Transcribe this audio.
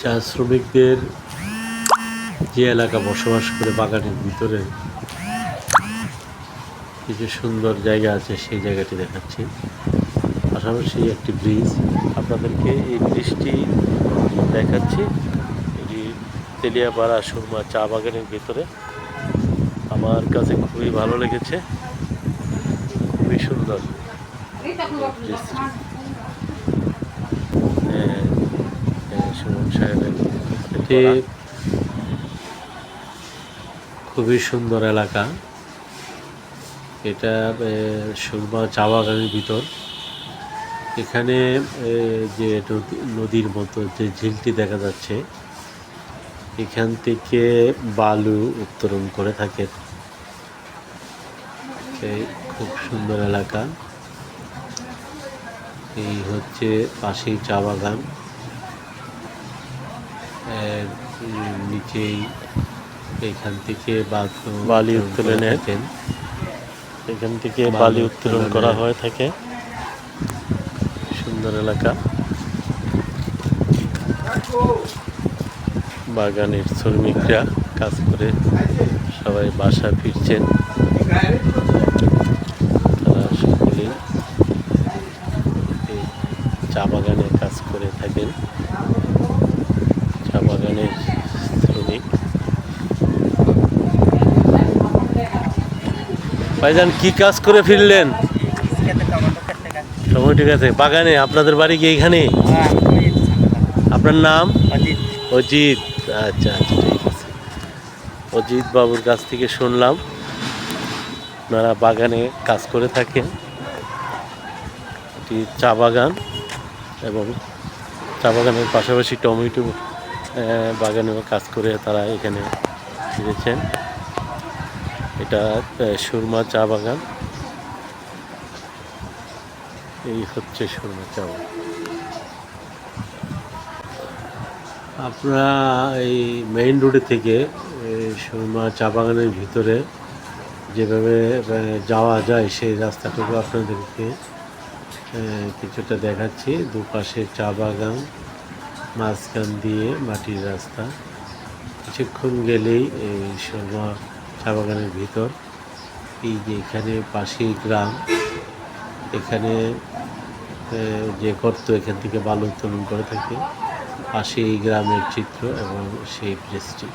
চা শ্রমিকদের যে এলাকা বসবাস করে বাগানের ভিতরে কিছু সুন্দর জায়গা আছে সেই জায়গাটি দেখাচ্ছি। পাশাপাশি একটি ব্রিজ, আপনাদেরকে এই ব্রিজটি দেখাচ্ছি। এটি তেলিয়াপাড়া সুরমা চা বাগানের ভিতরে। আমার কাছে খুবই ভালো লেগেছে। খুবই সুন্দর ব্রিজটি হ্যাঁ, হ্যাঁ, সুমন সাহেবের এটি খুবই সুন্দর এলাকা। এটা সুরমা চা বাগানের ভিতর। এখানে যে নদী- নদীর মতো যে ঝিলটি দেখা যাচ্ছে এখান থেকে বালু উত্তোলন করে থাকে। এই খুব সুন্দর এলাকা। এই হচ্ছে পাশেই চা বাগান। নিচেই এখান থেকে বালু- উত্তোলনের এখান থেকে বালি উত্তোলন করা হয়ে থাকে। সুন্দর এলাকা। বাগানের শ্রমিকরা কাজ করে সবাই বাসা ফিরছেন। তারা সকলেই এই চা বাগানে কাজ করে থাকেন। বাগানের শ্রমিক ভাইজান, কি কাজ করে ফিরলেন? টমেটো গাছে বাগানে, আপনাদের বাড়ি কি এখানে? আপনার নাম? অজিত। আচ্ছা আচ্ছা ঠিক আছে। অজিত বাবুর কাছ থেকে শুনলাম আপনারা বাগানে কাজ করে থাকেন। এটি চা বাগান এবং চা বাগানের পাশাপাশি টমেটো বাগানেও কাজ করে তারা এখানে ফিরেছেন। এটা সুরমা চা বাগান। এই হচ্ছে সুরমা চা বাগান। আপনারা এই মেইন রোডে থেকে সুরমা চা বাগানের ভিতরে যেভাবে যাওয়া যায় সেই রাস্তাটুকু আপনাদেরকে কিছুটা দেখাচ্ছি। দুপাশে চা বাগান মাঝখান দিয়ে মাটির রাস্তা। কিছুক্ষণ গেলেই এই শর্মা চা বাগানের ভিতর, এই যে এখানে পাশেই গ্রাম, এখানে যে গর্ত এখান থেকে বালু উত্তোলন করে থাকে পাশে এই গ্রামের চিত্র এবং সেই ব্রিজটি